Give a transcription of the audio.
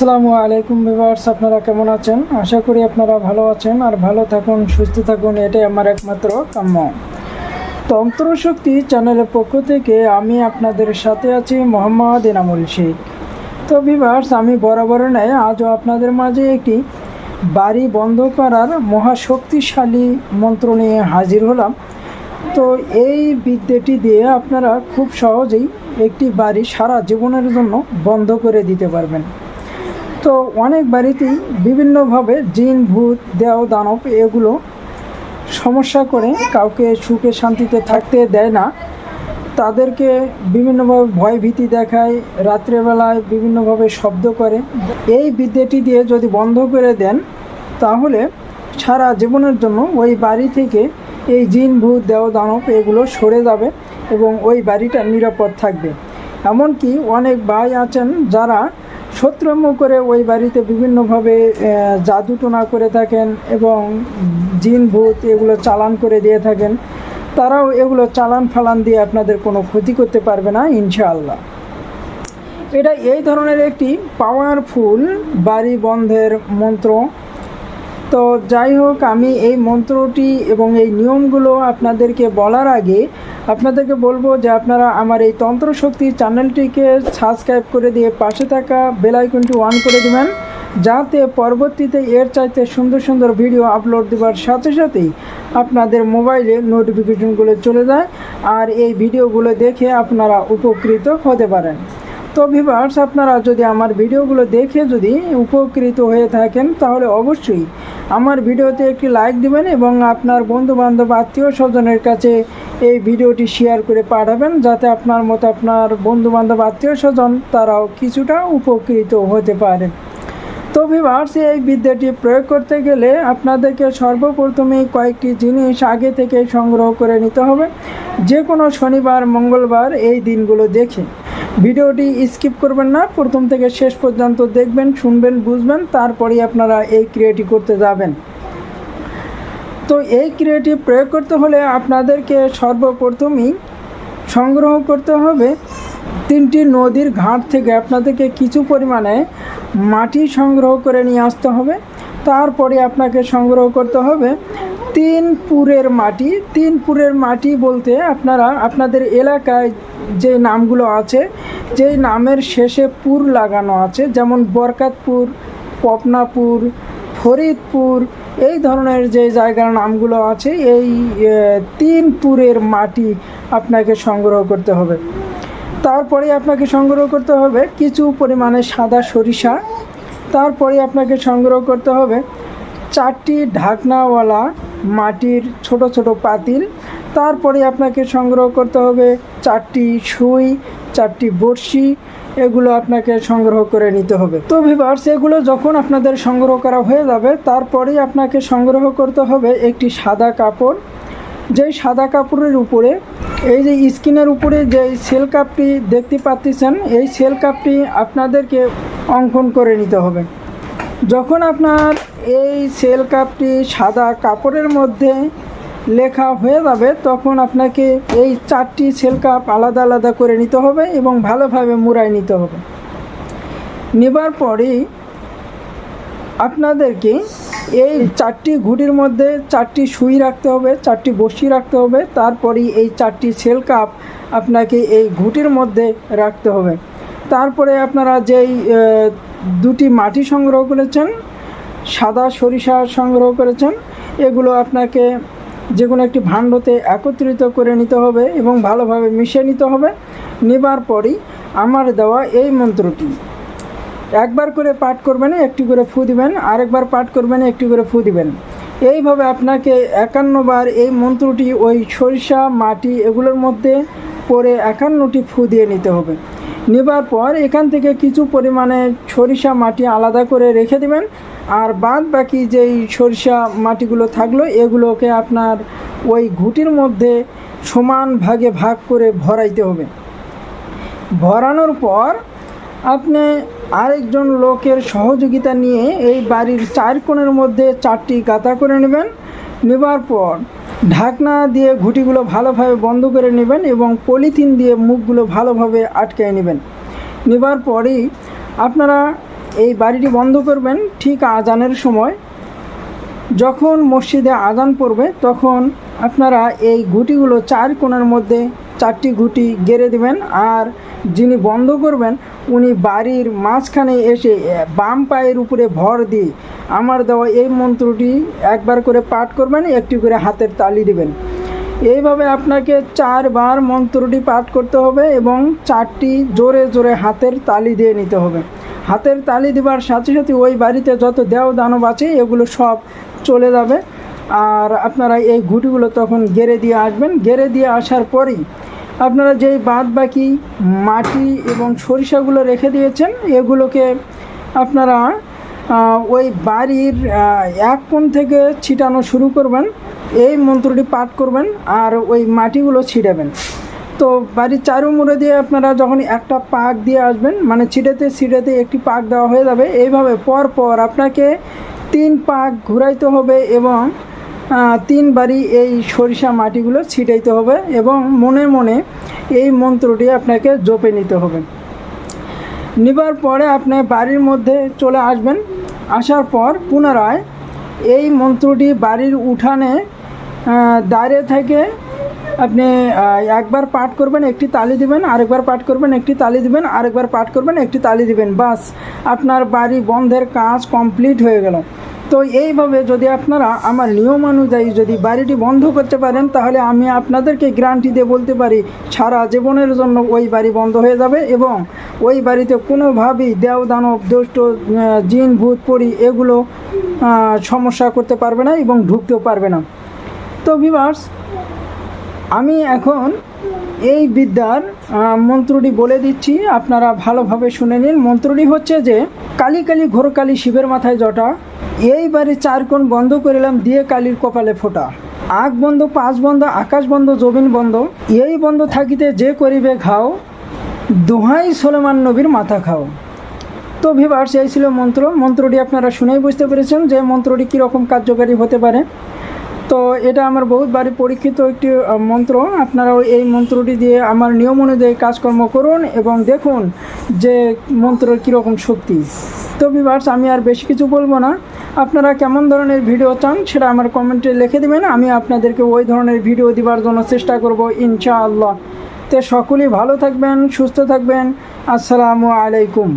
আসসালামু আলাইকুম ভিভার্স আপনারা কেমন আছেন? আশা করি আপনারা ভালো আছেন আর ভালো থাকুন, সুস্থ থাকুন, এটাই আমার একমাত্র কাম্য। তন্ত্রশক্তি চ্যানেলের পক্ষ থেকে আমি আপনাদের সাথে আছি মোহাম্মদ এনামুল শেখ। তো ভিভার্স আমি বরাবর নেয় আজও আপনাদের মাঝে একটি বাড়ি বন্ধ করার মহাশক্তিশালী মন্ত্র নিয়ে হাজির হলাম। তো এই বিদ্যাটি দিয়ে আপনারা খুব সহজেই একটি বাড়ি সারা জীবনের জন্য বন্ধ করে দিতে পারবেন। তো অনেক বাড়িতেই বিভিন্নভাবে জিন, ভূত দেও দানব এগুলো সমস্যা করে কাউকে সুখে শান্তিতে থাকতে দেয় না। তাদেরকে বিভিন্নভাবে ভয় ভীতি দেখায়, রাত্রেবেলায় বিভিন্নভাবে শব্দ করে। এই বিদ্যাটি দিয়ে যদি বন্ধ করে দেন, তাহলে সারা জীবনের জন্য ওই বাড়ি থেকে এই জিন, ভূত দেও দানব এগুলো সরে যাবে এবং ওই বাড়িটা নিরাপদ থাকবে। এমনকি অনেক ভাই আছেন যারা শত্রুম্য করে ওই বাড়িতে বিভিন্নভাবে জাদুটোনা করে থাকেন এবং জিন ভূত এগুলো চালান করে দিয়ে থাকেন। তারাও এগুলো চালান ফালান দিয়ে আপনাদের কোনো ক্ষতি করতে পারবে না, ইনশাআল্লাহ। এটা এই ধরনের একটি পাওয়ারফুল বাড়ি বন্ধের মন্ত্র। তো যাই হোক, আমি এই মন্ত্রটি এবং এই নিয়মগুলো আপনাদেরকে বলার আগে আপনাদেরকে বলব যে আপনারা আমার এই তন্ত্রশক্তি চ্যানেলটিকে সাবস্ক্রাইব করে দিয়ে পাশে থাকা বেল আইকনটি অন করে দেবেন, যাতে পরবর্তীতে এর চাইতে সুন্দর সুন্দর ভিডিও আপলোড দেওয়ার সাথে সাথেই আপনাদের মোবাইলে নোটিফিকেশনগুলো চলে যায়, আর এই ভিডিওগুলো দেখে আপনারা উপকৃত হতে পারেন। তো ভিভার্স আপনারা যদি আমার ভিডিওগুলো দেখে যদি উপকৃত হয়ে থাকেন, তাহলে অবশ্যই আমার ভিডিওতে একটি লাইক দিবেন এবং আপনার বন্ধু বান্ধব আত্মীয় স্বজনের কাছে এই ভিডিওটি শেয়ার করে পাঠাবেন, যাতে আপনার মতো আপনার বন্ধু বান্ধব আত্মীয় স্বজন তারাও কিছুটা উপকৃত হতে পারে। তো ভিভার্স এই বিদ্যাটি প্রয়োগ করতে গেলে আপনাদেরকে সর্বপ্রথমেই কয়েকটি জিনিস আগে থেকে সংগ্রহ করে নিতে হবে। যে কোনো শনিবার, মঙ্গলবার এই দিনগুলো দেখে। ভিডিওটি স্কিপ করবেন না, প্রথম থেকে শেষ পর্যন্ত দেখবেন, শুনবেন, বুঝবেন, তারপরেই আপনারা এই ক্রিয়েটি করতে যাবেন। তো এই ক্রিয়েটিভ প্রয়োগ করতে হলে আপনাদেরকে সর্বপ্রথমেই সংগ্রহ করতে হবে তিনটি নদীর ঘাট থেকে। আপনাদেরকে কিছু পরিমাণে মাটি সংগ্রহ করে নিয়ে আসতে হবে। তারপরে আপনাকে সংগ্রহ করতে হবে তিন পুরের মাটি তিন পুরের মাটি বলতে আপনারা, আপনাদের এলাকায় যে নামগুলো আছে, যেই নামের শেষে পুর লাগানো আছে, যেমন বরকাতপুর, পপনাপুর, ফরিদপুর, এই ধরনের যে জায়গার নামগুলো আছে, এই তিন পুরের মাটি আপনাকে সংগ্রহ করতে হবে। তারপরে আপনাকে সংগ্রহ করতে হবে কিছু পরিমাণে সাদা সরিষা। তারপরে আপনাকে সংগ্রহ করতে হবে চারটি ঢাকনাওয়ালা মাটির ছোট ছোট পাতিল। তারপরে আপনাকে সংগ্রহ করতে হবে চারটি সুই, চারটি বড়শি, এগুলো আপনাকে সংগ্রহ করে নিতে হবে। তো ভিভার্স এগুলো যখন আপনাদের সংগ্রহ করা হয়ে যাবে, তারপরেই আপনাকে সংগ্রহ করতে হবে একটি সাদা কাপড়। যেই সাদা কাপড়ের উপরে, এই যে স্কিনের উপরে যে সেল কাপটি দেখতে পাচ্ছেন, এই সেল কাপটি আপনাদেরকে অঙ্কন করে নিতে হবে। যখন আপনার এই সেল কাপটি সাদা কাপড়ের মধ্যে লেখা হয়ে যাবে, তখন আপনাকে এই চারটি সেল কাপ আলাদা আলাদা করে নিতে হবে এবং ভালোভাবে মুড়াই নিতে হবে। নেবার পরেই আপনাদেরকে এই চারটি ঘুটির মধ্যে চারটি সুই রাখতে হবে, চারটি বসি রাখতে হবে, তারপরেই এই চারটি সেল কাপ আপনাকে এই ঘুটির মধ্যে রাখতে হবে। তারপরে আপনারা যেই দুটি মাটি সংগ্রহ করেছেন সাদা সরিষা সংগ্রহ করেছেন। এগুলো আপনাকে যে কোনো একটি ভাণ্ডতে একত্রিত করে নিতে হবে এবং ভালোভাবে মিশিয়ে নিতে হবে। নেবার পরই আমার দেওয়া এই মন্ত্রটি। একবার করে পাঠ করবেন, একটি করে ফু দিবেন, আরেকবার পাঠ করবেন, একটি করে ফু দিবেন। এইভাবে আপনাকে একান্নবার এই মন্ত্রটি ওই সরিষা, মাটি এগুলোর মধ্যে পরে একান্নটি ফু দিয়ে নিতে হবে। নেবার পর এখান থেকে কিছু পরিমাণে সরিষা মাটি আলাদা করে রেখে দেবেন। আর বাদ বাকি যেই সরিষা মাটিগুলো থাকল, এগুলোকে আপনার ওই ঘুটির মধ্যে সমান ভাগে ভাগ করে ভরাইতে হবে। ভরানোর পর আপনি আরেকজন লোকের সহযোগিতা নিয়ে এই বাড়ির চার কোণের মধ্যে চারটি গাঁথা করে নেবেন। নেবার পর ঢাকনা দিয়ে ঘুটিগুলো ভালোভাবে বন্ধ করে নেবেন এবং পলিথিন দিয়ে মুখগুলো ভালোভাবে আটকে নেবেন। নেবার পরেই আপনারা এই বাড়িটি বন্ধ করবেন ঠিক আজানের সময়। যখন মসজিদে আজান পড়বে তখন আপনারা এই ঘুটিগুলো চার কোণের মধ্যে চারটি ঘুটি গেড়ে দেবেন আর যিনি বন্ধ করবেন, উনি বাড়ির মাঝখানে এসে বাম পায়ের উপরে ভর দিয়ে আমার দেওয়া এই মন্ত্রটি একবার করে পাঠ করবেন, একটি করে হাতের তালি দেবেন। এইভাবে আপনাকে চারবার মন্ত্রটি পাঠ করতে হবে এবং চারটি জোরে জোরে হাতের তালি দিয়ে নিতে হবে। হাতের তালি দেওয়ার সাথে সাথে ওই বাড়িতে যত দেও দানব আছে, এগুলো সব চলে যাবে। আর আপনারা এই ঘুটিগুলো তখন গেড়ে দিয়ে আসবেন। গেড়ে দিয়ে আসার পরেই আপনারা যেই বাদ বাকি মাটি এবং সরিষাগুলো রেখে দিয়েছেন, এগুলোকে আপনারা ওই বাড়ির এক কোণ থেকে ছিটানো শুরু করবেন, এই মন্ত্রটি পাঠ করবেন আর ওই মাটিগুলো ছিটাবেন। তো বাড়ির চারু মুড়ে দিয়ে আপনারা যখন একটা পাক দিয়ে আসবেন মানে ছিটাতে ছিটাতে একটি পাক দেওয়া হয়ে যাবে, এইভাবে পর পর আপনাকে তিন পাক ঘুরাইতে হবে এবং তিনবারই এই সরিষা মাটিগুলো ছিটাইতে হবে এবং মনে মনে এই মন্ত্রটি আপনাকে জপে নিতে হবে। নেবার পরে আপনি বাড়ির মধ্যে চলে আসবেন। আসার পর পুনরায় এই মন্ত্রটি বাড়ির উঠানে দাঁড়িয়ে থেকে আপনি একবার পাঠ করবেন, একটি তালি দিবেন, আরেকবার পাঠ করবেন, একটি তালি দিবেন, আরেকবার পাঠ করবেন, একটি তালি দিবেন। বাস, আপনার বাড়ি বন্ধের কাজ কমপ্লিট হয়ে গেল। তো এইভাবে যদি আপনারা আমার নিয়ম অনুযায়ী যদি বাড়িটি বন্ধ করতে পারেন, তাহলে আমি আপনাদেরকে গ্যারান্টি দিয়ে বলতে পারি, সারা জীবনের জন্য ওই বাড়ি বন্ধ হয়ে যাবে এবং ওই বাড়িতে কোনোভাবেই দেও দানব দুষ্ট জিন, ভূত, পরি এগুলো সমস্যা করতে পারবে না এবং ঢুকতেও পারবে না। তো ভিভার্স আমি এখন এই বিদ্যার মন্ত্রটি বলে দিচ্ছি, আপনারা ভালোভাবে শুনে নিন। মন্ত্রটি হচ্ছে যে, কালী কালী ঘোর কালী শিবের মাথায় জটা এইবারে চার কোণ বন্ধ করিলাম, দিয়ে কালির কপালে ফোটা। আগ বন্ধ পাঁচ বন্ধ, আকাশ বন্ধ, জমিন বন্ধ, এই বন্ধ থাকিতে যে করিবে ঘাও, দোহাই সোলেমান নবীর মাথা খাও। তো ভিভার্স, এই ছিল মন্ত্র। মন্ত্রটি আপনারা শুনেই বুঝতে পেরেছেন যে মন্ত্রটি কীরকম কার্যকারী হতে পারে। তো এটা আমার বহুত বাড়ি পরীক্ষিত একটি মন্ত্র। আপনারাও এই মন্ত্রটি দিয়ে আমার নিয়ম অনুযায়ী কাজকর্ম করুন এবং দেখুন যে মন্ত্রের কীরকম শক্তি। তো বিভার্স আমি আর বেশি কিছু বলব না। আপনারা কেমন ধরনের ভিডিও চান সেটা আমার কমেন্টে লিখে দেবেন। আমি আপনাদেরকে ওই ধরনের ভিডিও দেওয়ার জন্য চেষ্টা করব, ইনশাআল্লাহ। তো সকলেই ভালো থাকবেন, সুস্থ থাকবেন। আসসালামু আলাইকুম।